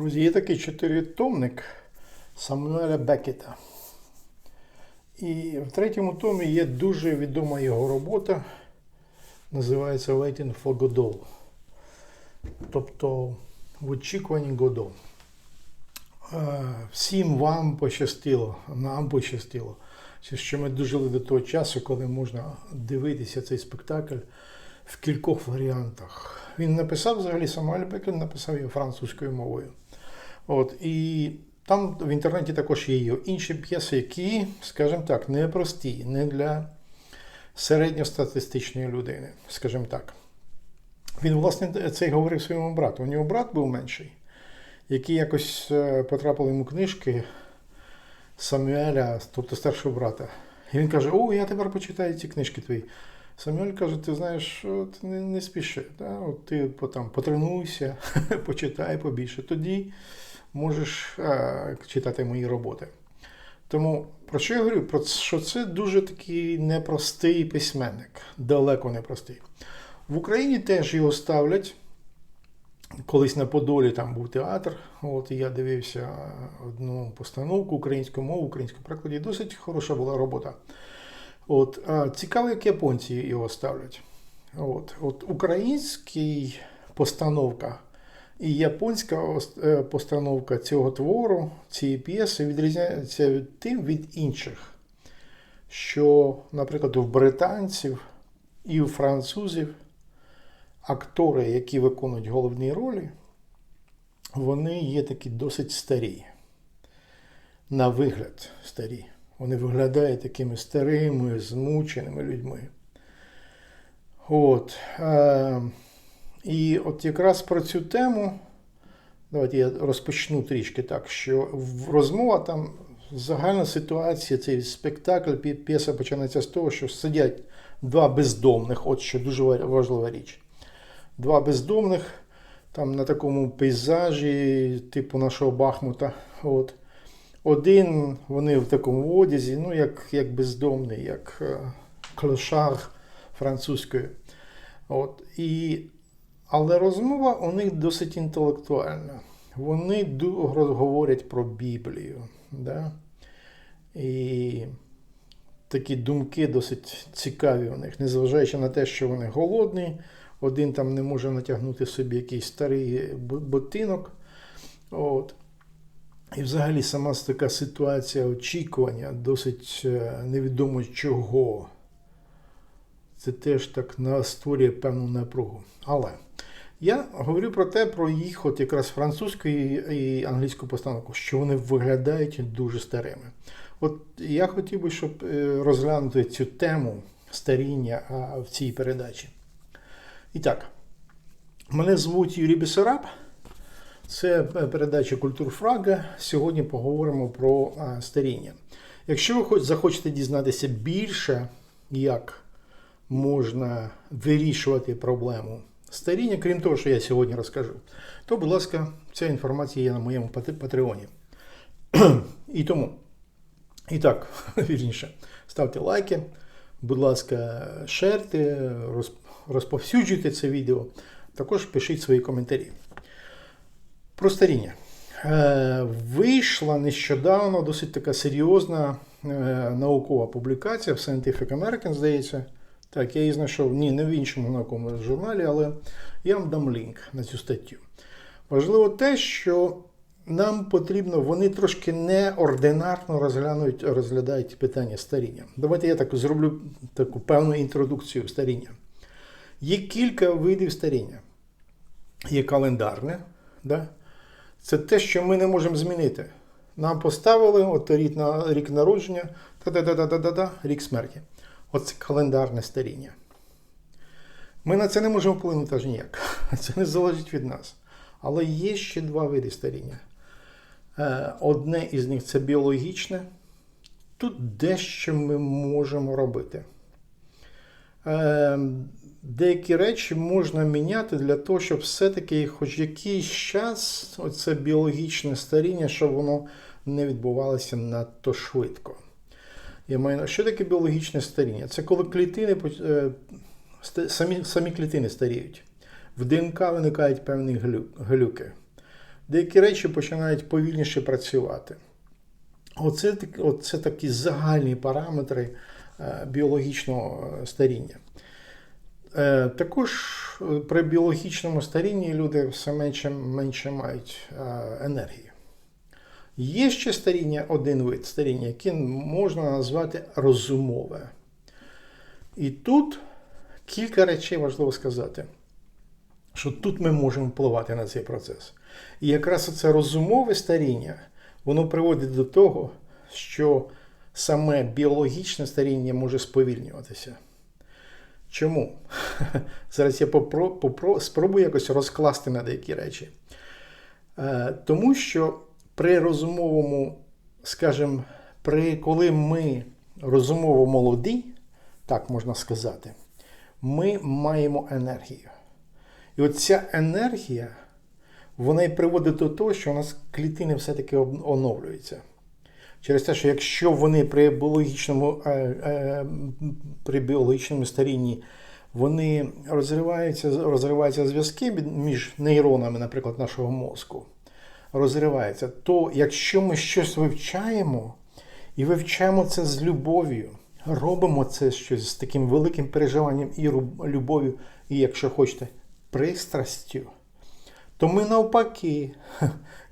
Друзі, є такий чотиритомник Самуеля Бекета. І в третьому томі є дуже відома його робота, називається Waiting for Godot. Тобто в очікуванні. Е, Всім вам пощастило, нам пощастило, що ми дожили до того часу, коли можна дивитися цей спектакль в кількох варіантах. Він написав взагалі Самуель Бекет, написав його французькою мовою. От, і там в інтернеті також є інші п'єси, які, скажімо так, непрості, не для середньостатистичної людини, скажімо так. Він, власне, це й говорив своєму брату. У нього брат був менший, який якось е, потрапив йому книжки Самуеля, тобто старшого брата. І він каже: О, я тепер почитаю ці книжки твої. Самуель каже, ти знаєш, от не, не спіши. Да? От ти там, потренуйся, почитай побільше. Тоді можеш е, читати мої роботи. Тому про що я говорю? Про що це дуже такий непростий письменник, далеко непростий. В Україні теж його ставлять. Колись на Подолі там був театр. От я дивився одну постановку українською мовою, українському прикладі. Досить хороша була робота. От, цікаво, як японці його ставлять. От, от український постановка і японська е, постановка цього твору, цієї п'єси відрізняється від тим від інших, що, наприклад, у британців і у французів актори, які виконують головні ролі, вони є такі досить старі. На вигляд старі. Вони виглядають такими старими, змученими людьми. От. І от якраз про цю тему, давайте я розпочну трішки так, що розмова там, загальна ситуація, цей спектакль, п'єса починається з того, що сидять два бездомних, от що дуже важлива річ. Два бездомних там на такому пейзажі, типу нашого Бахмута. От. Один, вони в такому одязі, ну, як, як бездомний, як е, клошар французькою. От. І, але розмова у них досить інтелектуальна. Вони говорять про Біблію. Да? І такі думки досить цікаві у них, незважаючи на те, що вони голодні, один там не може натягнути собі якийсь старий бо- ботинок. От. І взагалі сама така ситуація очікування досить е, невідомо чого. Це теж так створює певну напругу. Але я говорю про те, про їх, от якраз французьку і, англійську постановку, що вони виглядають дуже старими. От я хотів би, щоб е, розглянути цю тему старіння в цій передачі. І так, мене звуть Юрій Бесараб. Це е, передача Культурфрага. Сьогодні поговоримо про старіння. Якщо ви захочете дізнатися більше, як можна вирішувати проблему старіння, крім того, що я сьогодні розкажу, то, будь ласка, ця інформація є на моєму патреоні. І тому, і так, вірніше, ставте лайки, будь ласка, шерте, розповсюджуйте це відео, також пишіть свої коментарі. Про старіння. Е, Вийшла нещодавно досить така серйозна е, наукова публікація в Scientific American, здається. Так, я її знайшов ні, не в іншому науковому журналі, але я вам дам лінк на цю статтю. Важливо те, що нам потрібно, вони трошки неординарно розглянуть, розглядають питання старіння. Давайте я так зроблю таку певну інтродукцію старіння. Є кілька видів старіння. Є календарне, да? це те, що ми не можемо змінити. Нам поставили от рік, на, рік народження, та-да-да-да-да-да, рік смерті. Оце календарне старіння. Ми на це не можемо вплинути аж ніяк. Це не залежить від нас. Але є ще два види старіння. Е, Одне із них це біологічне. Тут дещо ми можемо робити. Е, Деякі речі можна міняти для того, щоб все-таки хоч якийсь час оце біологічне старіння, щоб воно не відбувалося надто швидко. Я маю що таке біологічне старіння? Це коли клітини е, самі, самі клітини старіють. В ДНК виникають певні глюки. деякі речі починають повільніше працювати. Оце, оце такі загальні параметри е, біологічного е, старіння. Також при біологічному старінні люди все менше, менше мають енергії. Є ще старіння, один вид старіння, який можна назвати розумове. І тут кілька речей важливо сказати, що тут ми можемо впливати на цей процес. І якраз це розумове старіння, воно приводить до того, що саме біологічне старіння може сповільнюватися. Чому? Зараз я попро, попро, спробую якось розкласти на деякі речі. Е, тому що при розумовому, скажімо, при, коли ми розумово молоді, так можна сказати, ми маємо енергію. І от ця енергія, вона і приводить до того, що у нас клітини все-таки оновлюються. Через те, що якщо вони при біологічному, е, е, при біологічному старінні вони розриваються, розриваються зв'язки між нейронами, наприклад, нашого мозку, розриваються, то якщо ми щось вивчаємо і вивчаємо це з любов'ю, робимо це щось з таким великим переживанням і любов'ю, і якщо хочете, пристрастю, то ми навпаки,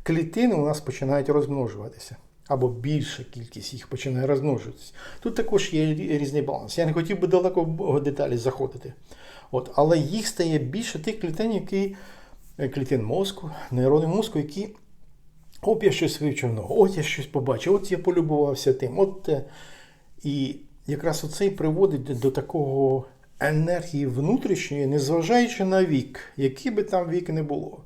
клітини у нас починають розмножуватися. Або більша кількість їх починає розмножуватися. Тут також є різний баланс. Я не хотів би далеко в деталі заходити. От, але їх стає більше тих клітин, які е, клітин мозку, нейрони мозку, які от я щось вивчив, ну, от я щось побачив, от я полюбувався тим. От, те. І якраз оце і приводить до- такого енергії внутрішньої, незважаючи на вік, який би там вік не було.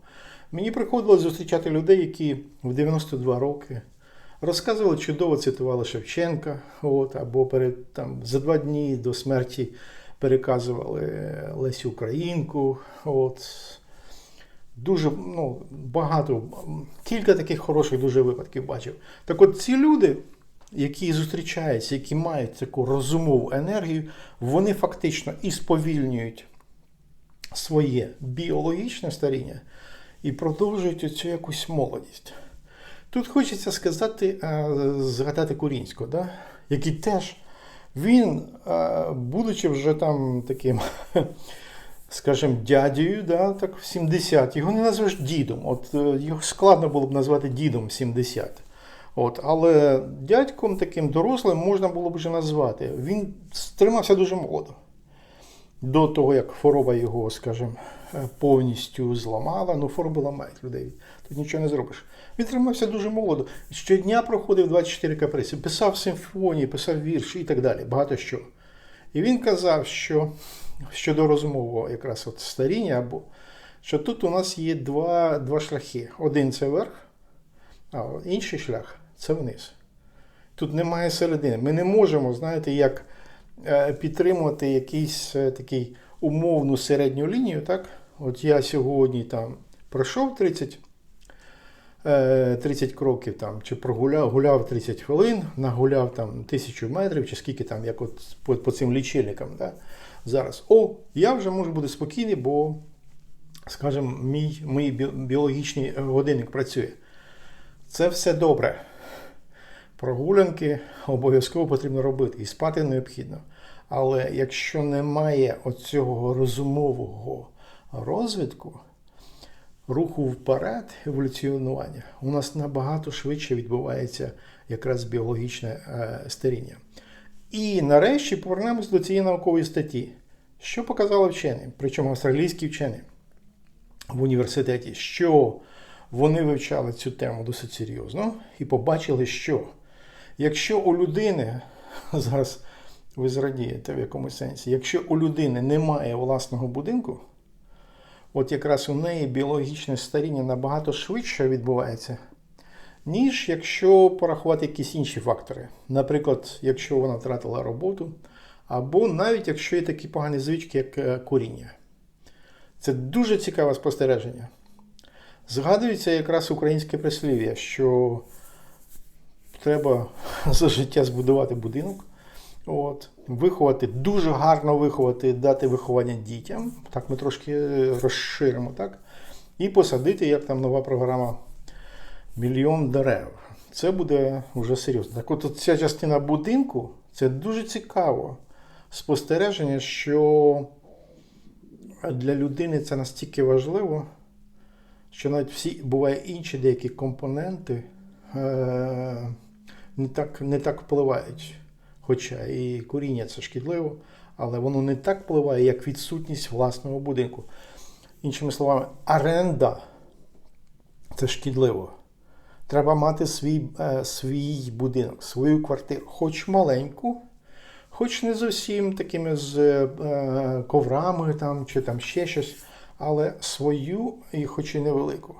Мені приходилось зустрічати людей, які в 92 роки розказували, чудово цитували Шевченка, от, або перед, там, за два дні до смерті переказували Лесю Українку. От. Дуже ну, багато, кілька таких хороших дуже випадків бачив. Так от ці люди, які зустрічаються, які мають таку розумову енергію, вони фактично і сповільнюють своє біологічне старіння і продовжують цю якусь молодість. Тут хочеться сказати, е, згадати Курінського, да? який теж він, е, будучи вже там таким, скажімо, дядею, да, так в 70, його не назвеш дідом. От е, його складно було б назвати дідом в 70. От, але дядьком таким дорослим можна було б вже назвати. Він стримався дуже молодо. До того, як хвороба його, скажімо, е, повністю зламала, ну хвороби ламають людей. Тут нічого не зробиш. Він тримався дуже молодо. Щодня проходив 24 каприси, писав симфонії, писав вірші і так далі. Багато що. І він казав, що щодо розмового якраз от старіння, або що тут у нас є два, два шляхи. Один це вверх, а інший шлях це вниз. Тут немає середини. Ми не можемо, знаєте, як е, підтримувати якийсь е, такий умовну середню лінію. так? От я сьогодні там пройшов 30, е, 30 кроків там, чи прогуляв, гуляв 30 хвилин, нагуляв там тисячу метрів, чи скільки там, як от по, по цим лічильникам. Да? Зараз. О, я вже можу бути спокійний, бо, скажімо, мій, мій біологічний годинник працює. Це все добре. Прогулянки обов'язково потрібно робити і спати необхідно. Але якщо немає оцього розумового розвитку, руху вперед, еволюціонування, у нас набагато швидше відбувається якраз біологічне е, старіння. І нарешті повернемось до цієї наукової статті. Що показали вчені, причому австралійські вчені в університеті, що вони вивчали цю тему досить серйозно і побачили, що якщо у людини, зараз ви зрадієте в якомусь сенсі, якщо у людини немає власного будинку, от якраз у неї біологічне старіння набагато швидше відбувається, ніж якщо порахувати якісь інші фактори. Наприклад, якщо вона втратила роботу, або навіть якщо є такі погані звички, як е, куріння. Це дуже цікаве спостереження. Згадується якраз українське прислів'я, що треба за життя збудувати будинок, от, виховати, дуже гарно виховати, дати виховання дітям. Так ми трошки розширимо, так? І посадити, як там нова програма мільйон дерев. Це буде вже серйозно. Так от ця частина будинку це дуже цікаво. Спостереження, що для людини це настільки важливо, що навіть всі буває інші деякі компоненти е, не так, не так впливають. Хоча і куріння це шкідливо, але воно не так впливає, як відсутність власного будинку. Іншими словами, оренда це шкідливо. Треба мати свій, е, свій будинок, свою квартиру, хоч маленьку, хоч не зовсім такими з е, коврами там, чи там ще щось, але свою і хоч і невелику.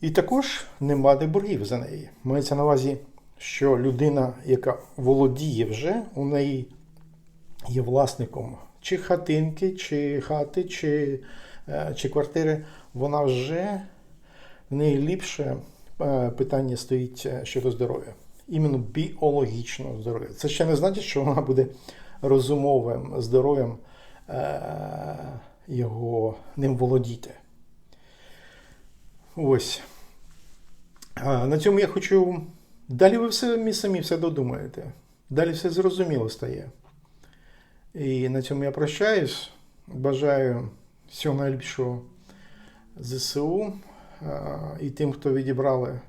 І також не мати боргів за неї. Мається на увазі, що людина, яка володіє вже, у неї є власником чи хатинки, чи хати, чи, е, чи квартири, вона вже в неї ліпше е, питання стоїть е, щодо здоров'я. Іменно біологічного здоров'я. Це ще не значить, що вона буде розумовим здоров'ям е, його ним володіти. Ось. На цьому я хочу. Далі ви все самі все додумаєте. Далі все зрозуміло стає. І на цьому я прощаюсь. Бажаю всього найліпшого ЗСУ і тим, хто відібрали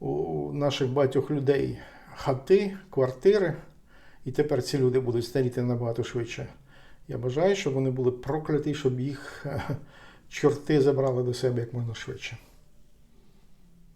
у наших багатьох людей хати, квартири. І тепер ці люди будуть старіти набагато швидше. Я бажаю, щоб вони були прокляті, щоб їх е, чорти забрали до себе як можна швидше.